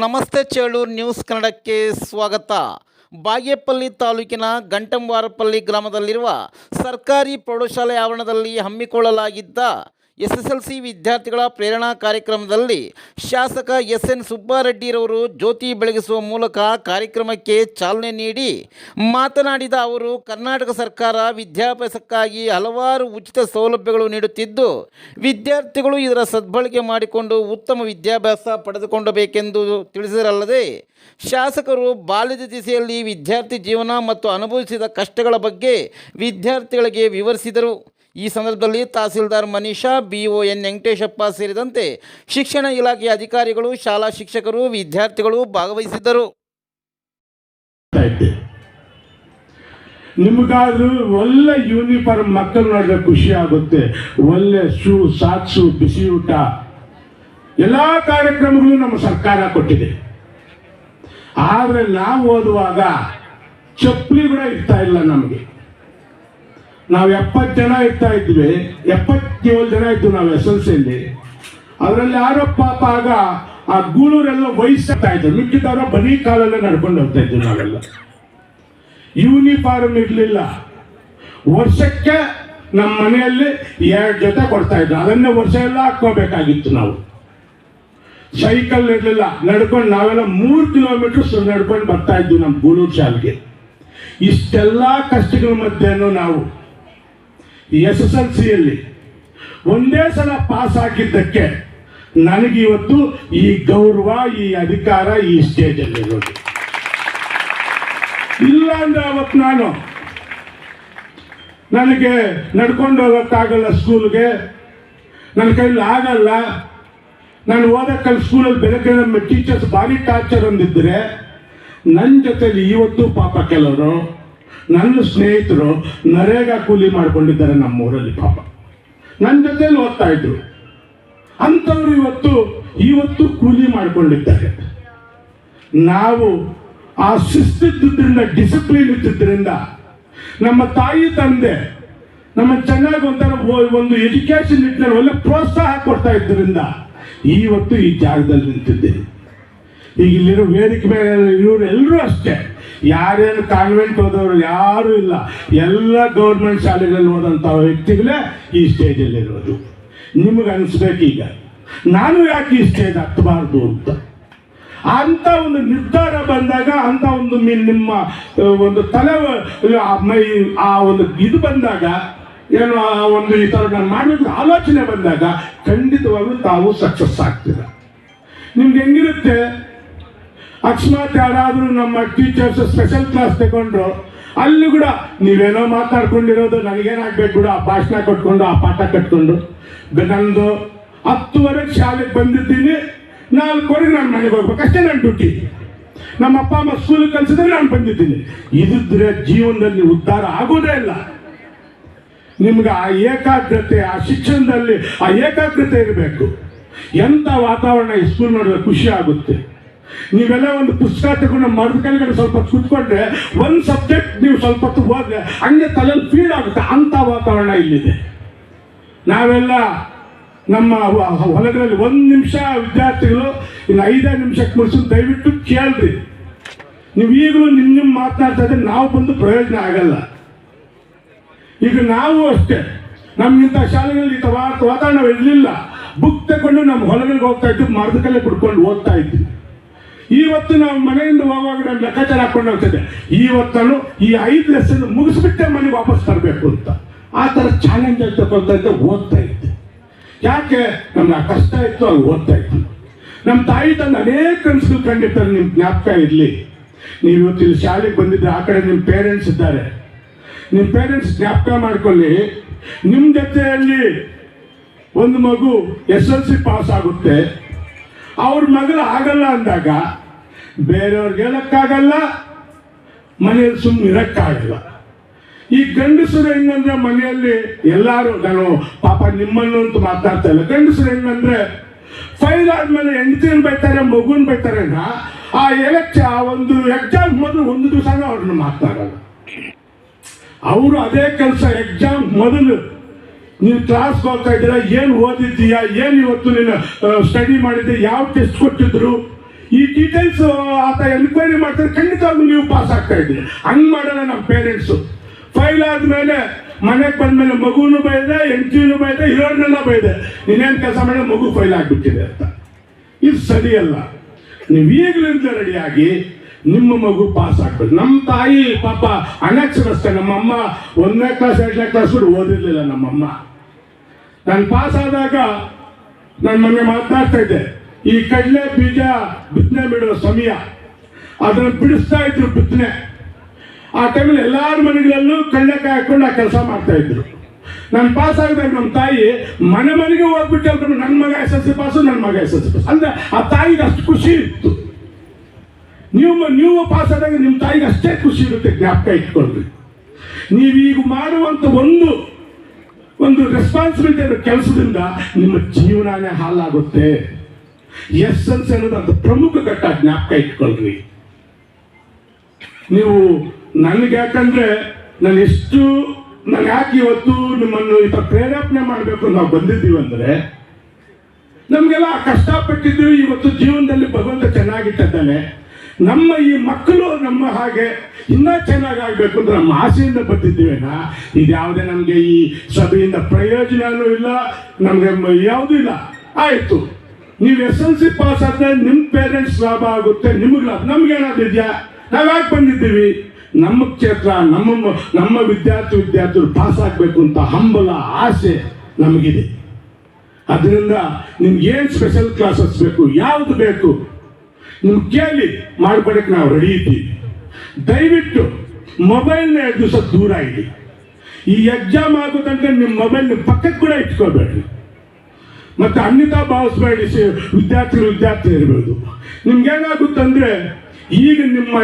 ನಮಸ್ತೆ ಚೇಳೂರು ನ್ಯೂಸ್ ಕನ್ನಡಕ್ಕೆ ಸ್ವಾಗತ. ಬಾಗೇಪಲ್ಲಿ ತಾಲೂಕಿನ ಗಂಟಂವಾರಪಲ್ಲಿ ಗ್ರಾಮದಲ್ಲಿರುವ ಸರ್ಕಾರಿ ಪ್ರೌಢಶಾಲೆ ಆವರಣದಲ್ಲಿ ಹಮ್ಮಿಕೊಳ್ಳಲಾಗಿದ್ದ ಎಸ್ ವಿದ್ಯಾರ್ಥಿಗಳ ಪ್ರೇರಣಾ ಕಾರ್ಯಕ್ರಮದಲ್ಲಿ ಶಾಸಕ ಎಸ್ ಎನ್ ಸುಬ್ಬಾರೆಡ್ಡಿರವರು ಜ್ಯೋತಿ ಬೆಳಗಿಸುವ ಮೂಲಕ ಕಾರ್ಯಕ್ರಮಕ್ಕೆ ಚಾಲನೆ ನೀಡಿ ಮಾತನಾಡಿದ ಅವರು, ಕರ್ನಾಟಕ ಸರ್ಕಾರ ವಿದ್ಯಾಭ್ಯಾಸಕ್ಕಾಗಿ ಹಲವಾರು ಉಚಿತ ಸೌಲಭ್ಯಗಳು ನೀಡುತ್ತಿದ್ದು, ವಿದ್ಯಾರ್ಥಿಗಳು ಇದರ ಸದ್ಬಳಕೆ ಮಾಡಿಕೊಂಡು ಉತ್ತಮ ವಿದ್ಯಾಭ್ಯಾಸ ಪಡೆದುಕೊಳ್ಳಬೇಕೆಂದು ತಿಳಿಸಿದರಲ್ಲದೆ ಶಾಸಕರು ಬಾಲ್ಯದ ದಿಸೆಯಲ್ಲಿ ವಿದ್ಯಾರ್ಥಿ ಜೀವನ ಮತ್ತು ಅನುಭವಿಸಿದ ಕಷ್ಟಗಳ ಬಗ್ಗೆ ವಿದ್ಯಾರ್ಥಿಗಳಿಗೆ ವಿವರಿಸಿದರು. ಈ ಸಂದರ್ಭದಲ್ಲಿ ತಹಸೀಲ್ದಾರ್ ಮನೀಷಾ ಬಿಒ ಎನ್ ವೆಂಕಟೇಶಪ್ಪ ಸೇರಿದಂತೆ ಶಿಕ್ಷಣ ಇಲಾಖೆಯ ಅಧಿಕಾರಿಗಳು, ಶಾಲಾ ಶಿಕ್ಷಕರು, ವಿದ್ಯಾರ್ಥಿಗಳು ಭಾಗವಹಿಸಿದ್ದರು. ನಿಮಗಾದ್ರೂ ಒಳ್ಳೆ ಯೂನಿಫಾರ್ಮ್ ಮಕ್ಕಳು ನೋಡಿದ್ರೆ ಖುಷಿ ಆಗುತ್ತೆ. ಒಳ್ಳೆ ಶೂ ಸಾಕ್ಸು ಬಿಸಿ ಊಟ. ಎಲ್ಲಾ ಕಾರ್ಯಕ್ರಮಗಳು ನಮ್ಮ ಸರ್ಕಾರ ಕೊಟ್ಟಿದೆ. ಆದ್ರೆ ನಾವು ಓದುವಾಗ ಚಪ್ಪಲಿ ಕೂಡ ಇರ್ತಾ ಇಲ್ಲ ನಮಗೆ. ನಾವು ಎಪ್ಪತ್ತು ಜನ ಇರ್ತಾ ಇದ್ವಿ. ಎಪ್ಪತ್ತೇಳು ಜನ ಇದ್ವು ನಾವು ಎಸ್ ಎಲ್ ಸಿಯಲ್ಲಿ. ಅದರಲ್ಲಿ ಯಾರೋ ಪಾಪ ಆಗ ಆ ಗೂಳೂರೆಲ್ಲ ವಹಿಸ್ತಾ ಇದ್ರು. ಮಿಕ್ಕಿದವರ ಬರೀ ಕಾಲಲ್ಲೇ ನಡ್ಕೊಂಡು ಹೋಗ್ತಾ ಇದ್ವಿ ನಾವೆಲ್ಲ. ಯೂನಿಫಾರ್ಮ್ ಇರಲಿಲ್ಲ. ವರ್ಷಕ್ಕೆ ನಮ್ಮ ಮನೆಯಲ್ಲಿ ಎರಡು ಜೊತೆ ಕೊಡ್ತಾ ಇದ್ರು. ಅದನ್ನೇ ವರ್ಷ ಎಲ್ಲ ಹಾಕೋಬೇಕಾಗಿತ್ತು ನಾವು. ಸೈಕಲ್ ಇರಲಿಲ್ಲ. ನಡ್ಕೊಂಡು ನಾವೆಲ್ಲ ಮೂರು ಕಿಲೋಮೀಟರ್ ನಡ್ಕೊಂಡು ಬರ್ತಾ ಇದ್ವಿ ನಮ್ಮ ಗೂಳೂರು ಶಾಲೆಗೆ. ಇಷ್ಟೆಲ್ಲ ಕಷ್ಟಗಳ ಮಧ್ಯೆ ನಾವು ಎಸ್ ಎಸ್ ಎಲ್ ಸಿಯಲ್ಲಿ ಒಂದೇ ಸಲ ಪಾಸ್ ಆಗಿದ್ದಕ್ಕೆ ನನಗೆ ಇವತ್ತು ಈ ಗೌರವ, ಈ ಅಧಿಕಾರ ಈ ಸ್ಟೇಜಲ್ಲಿ ಇರೋದು. ಇಲ್ಲ ಅಂದ್ರೆ ಅವತ್ತು ನಾನು ನನಗೆ ನಡ್ಕೊಂಡು ಹೋಗೋಕ್ಕಾಗಲ್ಲ ಸ್ಕೂಲ್ಗೆ. ನನ್ನ ಕೈಲಿ ಆಗಲ್ಲ. ನಾನು ಓದಕ್ಕಲ್ಲಿ ಸ್ಕೂಲಲ್ಲಿ ಬೆಳಗ್ಗೆ ನಮ್ಮ ಟೀಚರ್ಸ್ ಭಾರಿ ಟಾರ್ಚರ್ ಅಂದಿದ್ದರೆ ನನ್ನ ಜೊತೆಲಿ ಇವತ್ತು ಪಾಪ ಕೆಲವರು ನನ್ನ ಸ್ನೇಹಿತರು ನರೇಗಾ ಕೂಲಿ ಮಾಡ್ಕೊಂಡಿದ್ದಾರೆ ನಮ್ಮೂರಲ್ಲಿ ಪಾಪ. ನನ್ನ ಜೊತೆಲಿ ಓದ್ತಾ ಇದ್ರು. ಅಂಥವ್ರು ಇವತ್ತು ಇವತ್ತು ಕೂಲಿ ಮಾಡ್ಕೊಂಡಿದ್ದಾರೆ. ನಾವು ಆ ಶಿಸ್ತಿದ್ದುದರಿಂದ ಡಿಸಿಪ್ಲಿನ್ ಇದ್ದಿದ್ದರಿಂದ ನಮ್ಮ ತಾಯಿ ತಂದೆ, ನಮ್ಮ ಚೆನ್ನಾಗಿ ಒಂಥರ ಒಂದು ಎಜುಕೇಶನ್ ನಿಟ್ಟಿನಲ್ಲಿ ಒಳ್ಳೆ ಪ್ರೋತ್ಸಾಹ ಕೊಡ್ತಾ ಇದ್ದರಿಂದ ಇವತ್ತು ಈ ಜಾಗದಲ್ಲಿ ನಿಂತಿದ್ದೇನೆ. ಈಗ ಇಲ್ಲಿರೋ ವೇದಿಕೆ ಮೇಲೆ ಇರೋರು ಎಲ್ಲರೂ ಅಷ್ಟೇ. ಯಾರೇನು ಕಾನ್ವೆಂಟ್ ಹೋದವರು ಯಾರೂ ಇಲ್ಲ. ಎಲ್ಲ ಗೌರ್ಮೆಂಟ್ ಶಾಲೆಗಳಲ್ಲಿ ಓದಂಥ ವ್ಯಕ್ತಿಗಳೇ ಈ ಸ್ಟೇಜಲ್ಲಿ ಇರೋದು. ನಿಮಗೆ ಈಗ. ನಾನು ಯಾಕೆ ಈ ಸ್ಟೇಜ್ ಹತ್ತಬಾರ್ದು ಅಂತ? ಅಂತ ಒಂದು ನಿರ್ಧಾರ ಬಂದಾಗ ಅಂತ ಒಂದು ನಿಮ್ಮ ಒಂದು ತಲೆ ಆ ಮೈ- ಆ ಒಂದು ಇದು ಬಂದಾಗ, ಏನು, ಆ ಒಂದು ಈ ಥರ ನಾನು ಆಲೋಚನೆ ಬಂದಾಗ ಖಂಡಿತವಾಗ್ಲೂ ತಾವು ಸಕ್ಸಸ್ ಆಗ್ತೀರ. ನಿಮ್ಗೆ ಹೆಂಗಿರುತ್ತೆ? ಅಕಸ್ಮಾತ್ ಯಾರಾದರೂ ನಮ್ಮ ಟೀಚರ್ಸ್ ಸ್ಪೆಷಲ್ ಕ್ಲಾಸ್ ತಗೊಂಡ್ರು, ಅಲ್ಲಿ ಕೂಡ ನೀವೇನೋ ಮಾತಾಡ್ಕೊಂಡಿರೋದು, ನನಗೇನಾಗ್ಬೇಕು ಕೂಡ ಆ ಭಾಷಣ ಕೊಟ್ಕೊಂಡು, ಆ ಪಾಠ ಕಟ್ಕೊಂಡು. ನಂದು ಹತ್ತುವರೆಗೆ ಶಾಲೆಗೆ ಬಂದಿದ್ದೀನಿ, ನಾಲ್ಕುವರೆಗೆ ನಾನು ಮನೆಗೆ ಹೋಗ್ಬೇಕು. ಅಷ್ಟೇ ನನ್ನ ಡ್ಯೂಟಿ ನಮ್ಮ ಅಪ್ಪ, ಅಮ್ಮ ಸ್ಕೂಲ್ ಕಲಿಸಿದ್ರೆ ನಾನು ಬಂದಿದ್ದೀನಿ. ಇದ್ರೆ ಜೀವನದಲ್ಲಿ ಉದ್ಧಾರ ಆಗೋದೇ ಇಲ್ಲ. ನಿಮ್ಗೆ ಆ ಏಕಾಗ್ರತೆ, ಆ ಶಿಕ್ಷಣದಲ್ಲಿ ಆ ಏಕಾಗ್ರತೆ ಇರಬೇಕು. ಎಂಥ ವಾತಾವರಣ ಈ ಸ್ಕೂಲ್ ನೋಡಿದ್ರೆ ಖುಷಿ ಆಗುತ್ತೆ. ನೀವೆಲ್ಲ ಒಂದು ಪುಸ್ತಕ ತಗೊಂಡು ಮರದ ಕೆಳಗಡೆ ಸ್ವಲ್ಪ ಕುತ್ಕೊಂಡ್ರೆ ಒಂದು ಸಬ್ಜೆಕ್ಟ್ ನೀವು ಸ್ವಲ್ಪ ಹೊತ್ತು ಹೋದ್ರೆ ಹಂಗೆ ತಲೆಯಲ್ಲಿ ಫೀಲ್ ಆಗುತ್ತೆ. ಅಂಥ ವಾತಾವರಣ ಇಲ್ಲಿದೆ. ನಾವೆಲ್ಲ ನಮ್ಮ ಹೊಲಗಳಲ್ಲಿ ಒಂದು ನಿಮಿಷ ವಿದ್ಯಾರ್ಥಿಗಳು ಇನ್ನು ಐದೇ ನಿಮಿಷಕ್ಕೆ ಮುಗಿಸಿ ದಯವಿಟ್ಟು ಕೇಳ್ರಿ. ನೀವು ಈಗಲೂ ನಿಮ್ಮ ನಿಮ್ಮ ಮಾತನಾಡ್ತಾ ನಾವು ಬಂದು ಪ್ರಯೋಜನ ಆಗಲ್ಲ. ಈಗ ನಾವು ಅಷ್ಟೇ. ನಮ್ಗಿಂತ ಶಾಲೆಗಳಲ್ಲಿ ವಾತಾವರಣ ಇರಲಿಲ್ಲ ಬುಕ್ ತಗೊಂಡು ನಮ್ಮ ಹೊಲಗಳಿಗೆ ಹೋಗ್ತಾ ಇದ್ದು ಮರದ ಕಲೆ ಕುಡ್ಕೊಂಡು ಓದ್ತಾ ಇದ್ವಿ. ಇವತ್ತು ನಾವು ಮನೆಯಿಂದ ಹೋಗುವಾಗ ಲೆಕ್ಕಾಚಾರ ಹಾಕೊಂಡು ಹೋಗ್ತದೆ ಇವತ್ತನು ಈ ಐದು ಲೆಸನ್ ಮುಗಿಸ್ಬಿಟ್ಟೆ ಮನೆಗೆ ವಾಪಸ್ ತರಬೇಕು ಅಂತ. ಆ ಥರ ಚಾಲೆಂಜ್ ಆಗ್ತಕ್ಕಂಥದ್ದು ಓದ್ತಾ ಇದ್ದೆ. ಯಾಕೆ? ನಮ್ಗೆ ಆ ಕಷ್ಟ ಇತ್ತು, ಅದು ಓದ್ತಾ ಇತ್ತು. ನಮ್ಮ ತಾಯಿ ತನ್ನ ಅನೇಕ ಕನಸುಗಳು ಕಂಡಿರ್ತಾರೆ ನಿಮ್ಮ ಜ್ಞಾಪಕ ಇರಲಿ. ನೀವು ಇವತ್ತು ಇಲ್ಲಿ ಶಾಲೆಗೆ ಬಂದಿದ್ದೆ ಆ ಕಡೆ ನಿಮ್ಮ ಪೇರೆಂಟ್ಸ್ ಇದ್ದಾರೆ. ನಿಮ್ಮ ಪೇರೆಂಟ್ಸ್ ಜ್ಞಾಪಕ ಮಾಡ್ಕೊಳ್ಳಿ. ನಿಮ್ಮ ಜೊತೆಯಲ್ಲಿ ಒಂದು ಮಗು ಎಸ್ ಎಲ್ ಸಿ ಪಾಸ್ ಆಗುತ್ತೆ. ಅವ್ರ ಮಗಳು ಆಗಲ್ಲ ಅಂದಾಗ ಬೇರೆಯವ್ರಿಗೆ ಹೇಳಕ್ಕಾಗಲ್ಲ, ಮನೆಯಲ್ಲಿ ಸುಮ್ಮನೆ ಇರಕ್ಕಾಗಲ್ಲ. ಈ ಗಂಡಸರು ಹೆಂಗಂದ್ರೆ ಮನೆಯಲ್ಲಿ ಎಲ್ಲಾರು, ನಾನು ಪಾಪ ನಿಮ್ಮನ್ನು ಅಂತ ಮಾತಾಡ್ತಾ ಇಲ್ಲ. ಗಂಡಸರು ಹೆಂಗಂದ್ರೆ ಫೈಲ್ ಆದ್ಮೇಲೆ ಹೆಂಡತಿನ ಬೈತಾರೆ, ಮಗುನ್ ಬೈತಾರೆ ಆ ಎಲೆಕ್ಷ ಒಂದು ಎಕ್ಸಾಮ್ ಮೊದಲು ಒಂದು ದಿವಸನೂ ಅವ್ರನ್ನ ಮಾತಾಡಲ್ಲ. ಅವರು ಅದೇ ಕೆಲಸ ಎಕ್ಸಾಮ್ ಮೊದಲು. ನೀವು ಕ್ಲಾಸ್ಗೆ ಹೋಗ್ತಾ ಇದ್ದೀರಾ, ಏನು ಓದಿದ್ದೀಯಾ, ಏನು ಇವತ್ತು ನೀನು ಸ್ಟಡಿ ಮಾಡಿದ್ದೆ, ಯಾವ ಟೆಸ್ಟ್ ಕೊಟ್ಟಿದ್ರು? ಈ ಡೀಟೇಲ್ಸ್ ಆತ ಎನ್ಕ್ವೈರಿ ಮಾಡ್ತಾರೆ ಖಂಡಿತವಾಗ್ಲೂ ನೀವು ಪಾಸ್ ಆಗ್ತಾ ಇದ್ದೀರಿ. ಹಂಗ್ ಮಾಡಲ್ಲ ನಮ್ಮ ಪೇರೆಂಟ್ಸು ಫೈಲ್ ಆದ್ಮೇಲೆ ಮನೆಗೆ ಬಂದ್ಮೇಲೆ ಮಗುನು ಬೈದೆ, ಹೆಂಡತಿನೂ ಬೈದೆ ಇರೋರ್ನೆಲ್ಲ ಬೈದೆ. ನೀನೇನು ಕೆಲಸ ಮಾಡಿದ್ರೆ ಮಗು ಫೈಲ್ ಆಗ್ಬಿಟ್ಟಿದೆ ಅಂತ. ಇದು ಸರಿಯಲ್ಲ. ನೀವು ಈಗಲಿಂದ ರೆಡಿಯಾಗಿ ನಿಮ್ಮ ಮಗು ಪಾಸ್ ಆಗ್ಬೇಕು. ನಮ್ಮ ತಾಯಿ ಪಾಪ ಅನಕ್ಷರಸ್ತೆ ನಮ್ಮಮ್ಮ ಒಂದನೇ ಕ್ಲಾಸ್ ಎರಡನೇ ಕ್ಲಾಸ್ ಕೂಡ ಓದಿರ್ಲಿಲ್ಲ ನಮ್ಮಮ್ಮ. ನಾನು ಪಾಸ್ ಆದಾಗ ನಾನು ಮೊನ್ನೆ ಮಾತನಾಡ್ತಾ ಇದ್ದೆ. ಈ ಕಡಲೆ ಬೀಜ ಬಿತ್ತನೆ ಬಿಡುವ ಸಮಯ. ಅದನ್ನು ಬಿಡಿಸ್ತಾ ಇದ್ರು ಬಿತ್ತನೆ. ಆ ಟೈಮಲ್ಲಿ ಎಲ್ಲಾರ ಮನೆಗಳಲ್ಲೂ ಕಡಲೆಕಾಯಿ ಹಾಕೊಂಡು ಆ ಕೆಲಸ ಮಾಡ್ತಾ ಇದ್ರು. ನಾನು ಪಾಸ್ ಆಗಿದಾಗ ನಮ್ಮ ತಾಯಿ ಮನೆ ಮನೆಗೆ ಹೋಗ್ಬಿಟ್ಟು ನನ್ನ ಮಗ ಎಸ್ ಎಲ್ ಸಿ ಪಾಸು ನನ್ನ ಮಗ ಎಸ್ ಎಲ್ ಸಿ ಪಾಸ್ ಅಂದ್ರೆ ಆ ತಾಯಿಗೆ ಅಷ್ಟು ಖುಷಿ ಇತ್ತು. ನೀವು ನೀವು ಪಾಸ್ ಆದಾಗ ನಿಮ್ಮ ತಾಯಿಗೆ ಅಷ್ಟೇ ಖುಷಿ ಇರುತ್ತೆ ಜ್ಞಾಪಕ ಇಟ್ಕೊಳ್ರಿ ನೀವೀಗ ಮಾಡುವಂತ ಒಂದು ಒಂದು ರೆಸ್ಪಾನ್ಸಿಬಿಲಿಟಿ ಕೆಲಸದಿಂದ ನಿಮ್ಮ ಜೀವನನೇ ಹಾಲಾಗುತ್ತೆ ಎಸ್ ಎಲ್ ಸಿ ಅನ್ನೋದು ಅದು ಪ್ರಮುಖ ಘಟ್ಟ ಜ್ಞಾಪಕ ಇಟ್ಕೊಳ್ರಿ. ನೀವು ನನಗೆ ಯಾಕಂದ್ರೆ ನಾನು ಎಷ್ಟು ನಾನು ಯಾಕೆ ಇವತ್ತು ನಿಮ್ಮನ್ನು ಥರ ಪ್ರೇರೇಪಣೆ ಮಾಡಬೇಕು ನಾವು ಬಂದಿದ್ದೀವಿ ಅಂದ್ರೆ, ನಮಗೆಲ್ಲ ಕಷ್ಟಪಟ್ಟಿದ್ದೀವಿ ಇವತ್ತು ಜೀವನದಲ್ಲಿ ಭಗವಂತ ಚೆನ್ನಾಗಿಟ್ಟಿದ್ದಾನೆ ನಮ್ಮ ಈ ಮಕ್ಕಳು ನಮ್ಮ ಹಾಗೆ ಇನ್ನೂ ಚೆನ್ನಾಗಾಗಬೇಕು ಅಂತ ನಮ್ಮ ಆಸೆಯಿಂದ ಬರ್ತಿದ್ದೇವೆ ಇದು ಯಾವುದೇ ನಮಗೆ ಈ ಸಭೆಯಿಂದ ಪ್ರಯೋಜನವೂ ಇಲ್ಲ, ನಮಗೆ ಯಾವುದೂ ಇಲ್ಲ. ಆಯಿತು. ನೀವು ಎಸ್ ಎಲ್ ಸಿ ಪಾಸ್ ಆದ್ರೆ ನಿಮ್ಮ ಪೇರೆಂಟ್ಸ್ ಲಾಭ ಆಗುತ್ತೆ, ನಿಮಗೆ ಲಾಭ. ನಮ್ಗೆ ಏನಾದಿದ್ಯಾ ನಾವು ಯಾಕೆ ಬಂದಿದ್ದೀವಿ? ನಮ್ಮ ಕ್ಷೇತ್ರ, ನಮ್ಮ ನಮ್ಮ ವಿದ್ಯಾರ್ಥಿ ವಿದ್ಯಾರ್ಥಿಗಳು ಪಾಸ್ ಆಗಬೇಕು ಅಂತ ಹಂಬಲ, ಆಸೆ ನಮಗಿದೆ. ಅದರಿಂದ ನಿಮ್ಗೆ ಏನು ಸ್ಪೆಷಲ್ ಕ್ಲಾಸಸ್ ಬೇಕು, ಯಾವುದು ಬೇಕು? ನಿಮ್ಗೆ ಕೇಳಿ ಮಾಡ್ಕೊಡಕ್ಕೆ ನಾವು ರೆಡಿ ಇದ್ದೀವಿ. ದಯವಿಟ್ಟು ಮೊಬೈಲ್ನ ಎರಡು ದಿವಸ ದೂರ ಇಡಿ ಈ ಎಕ್ಸಾಮ್ ಆಗೋ ತನಕ ನಿಮ್ಮ ಮೊಬೈಲ್ ನಿಮ್ಮ ಪಕ್ಕಕ್ಕೆ ಕೂಡ ಇಟ್ಕೋಬೇಡ್ರಿ. ಮತ್ತೆ ಅನ್ಯತಾ ಭಾವಿಸ್ಬೇಡಿ ವಿದ್ಯಾರ್ಥಿಗಳು ವಿದ್ಯಾರ್ಥಿ ಇರ್ಬೋದು ನಿಮ್ಗೆ ಏನಾಗುತ್ತಂದ್ರೆ, ಈಗ ನಿಮ್ಮ